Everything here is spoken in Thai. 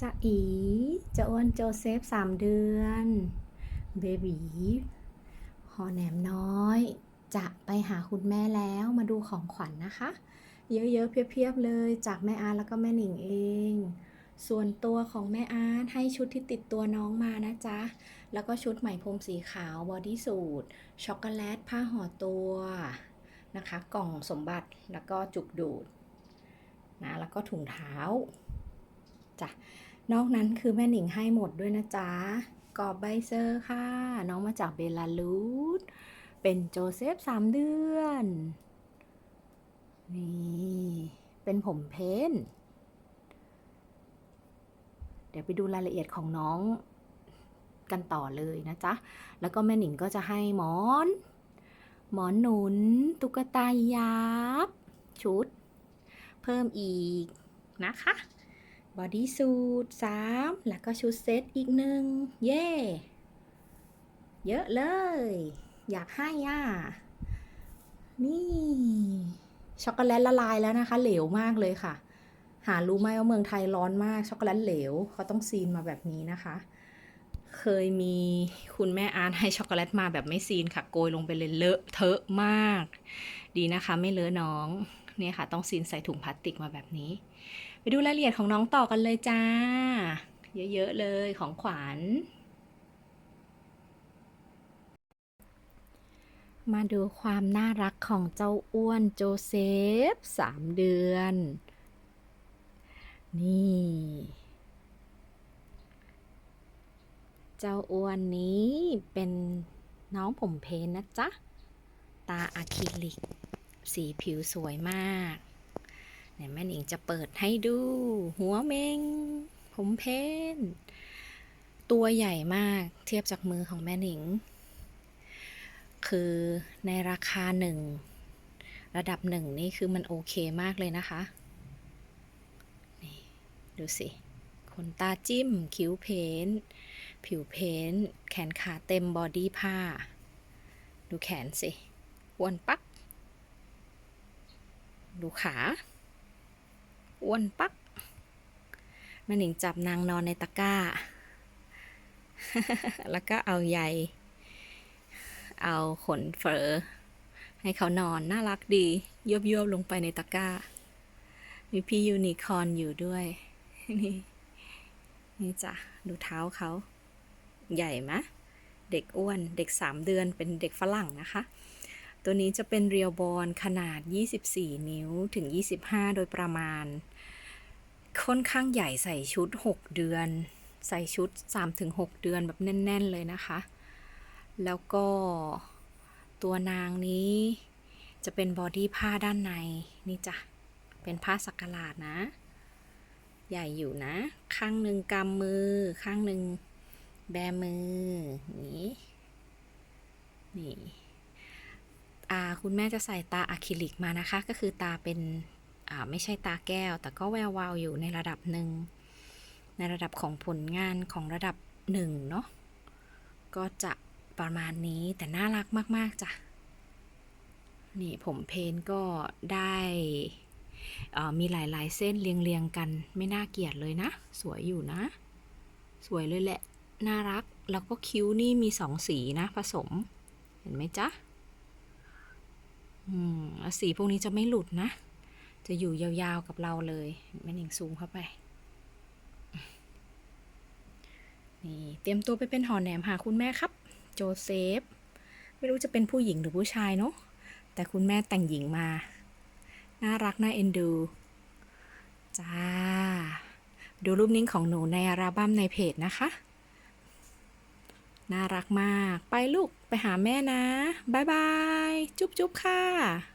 จะอีจะอ้วนโจเซฟสามเดือนเบบีหอแหนมน้อย จะไปหาคุณแม่แล้วมาดูของขวัญนนะคะ เยอะๆ เพียบๆ เลยจากแม่อาร์แล้วก็แม่หนิงเอง ส่วนตัวของแม่อาร์ให้ชุดที่ติดตัวน้องมานะจ๊ะ แล้วก็ชุดไหมพรมสีขาวบอดี้สูทช็อกโกแลตผ้าห่อตัวนะคะ กล่องสมบัติแล้วก็จุกดูดนะแล้วก็ถุงเท้าจ้ะ นอกนั้นคือแม่หนิงให้หมดด้วยนะจ๊ะกรอบใบเซอร์ค่ะ น้องมาจากเบลารุสเป็นโจเซฟสามเดือน นี่เป็นผมเพ้นเดี๋ยวไปดูรายละเอียดของน้องกันต่อเลยนะจ๊ะ แล้วก็แม่หนิงก็จะให้หมอน หมอนหนุน ตุ๊กตายับ ชุด เพิ่มอีกนะคะ บอดี้สูทสามแล้วก็ชุดเซตอีกหนึ่งเย่เยอะเลย อยากให้อะ นี่ ช็อกโกแลตละลายแล้วนะคะ เหลวมากเลยค่ะ หารู้ไหมว่าเมืองไทยร้อนมาก ช็อกโกแลตเหลวเขาต้องซีนมาแบบนี้นะคะ เคยมีคุณแม่อาร์ตให้ช็อกโกแลตมาแบบไม่ซีนค่ะ โกยลงไปเลยเลอะเทอะมาก ดีนะคะ ไม่เลอะน้อง เนี่ยค่ะ ต้องซีนใส่ถุงพลาสติกมาแบบนี้ ไปดูรายละเอียดของน้องต่อกันเลยจ้า เยอะๆเลยของขวัญ มาดูความน่ารักของเจ้าอ้วนโจเซฟสามเดือน นี่ เจ้าอ้วนนี้เป็นน้องผมเพนนะจ๊ะ ตาอะคริลิก สีผิวสวยมาก เนี่ยแม่หนิงจะเปิดให้ดู หัวเมง ผมเพนตัวใหญ่มากเทียบจากมือของแม่หนิง คือในราคาหนึ่ง ระดับหนึ่งนี่คือมันโอเคมากเลยนะคะ นี่ ดูสิขนตาจิ้ม คิ้วเพนผิวเพนแขนขาเต็มบอดี้ผ้า ดูแขนสิอ้วนปัก ดูขา อ้วนปักแม่หนิงจับนางนอนในตะกร้า แล้วก็เอาใย เอาขนเฟอให้เขานอนน่ารักดียบยบลงไปในตะกร้า มีพี่ยูนิคอร์นอยู่ด้วย นี่ นี่จ้ะ ดูเท้าเขา ใหญ่ไหมะ เด็กอ้วน เด็กสามเดือน เป็นเด็กฝรั่งนะคะ ตัวนี้จะเป็นเรียวบอลขนาด 24 นิ้วถึง 25 โดยประมาณ ค่อนข้างใหญ่ใส่ชุด 6 เดือน ใส่ชุด 3-6 เดือนแบบแน่น ๆ เลยนะคะ แล้วก็ตัวนางนี้จะเป็นบอดี้ผ้าด้านในนี่จ้ะ เป็นผ้าสักหลาดนะ ใหญ่อยู่นะ ข้างหนึ่งกำมือ ข้างหนึ่งแบมือ นี่นี่อาคุณแม่จะใส่ตาอะคริลิกมานะคะ ก็คือตาเป็น ไม่ใช่ตาแก้ว แต่ก็แวววาวอยู่ในระดับหนึ่ง ในระดับของผลงานของระดับหนึ่งเนาะ ก็จะประมาณนี้แต่น่ารักมาก ๆ จ้ะ นี่ผมเพนก็ได้มีหลาย ๆ เส้นเรียง ๆ กันไม่น่าเกลียดเลยนะ สวยอยู่นะ สวยเลยแหละ น่ารักแล้วก็คิ้วนี่มีสองสีนะ ผสม เห็นไหมจ๊ะ อืม สีพวกนี้จะไม่หลุดนะ จะอยู่ยาวๆกับเราเลยแม่หนิงซูมเข้าไป นี่เตรียมตัวไปเป็นหอแหนมหาคุณแม่ครับ โจเซฟ ไม่รู้จะเป็นผู้หญิงหรือผู้ชายเนาะแต่คุณแม่แต่งหญิงมา น่ารักน่าเอ็นดู จ้า ดูรูปนิ่งของหนูในอัลบั้มในเพจนะคะ น่ารักมาก ไปลูกไปหาแม่นะ บ๊ายบาย จุ๊บๆค่ะ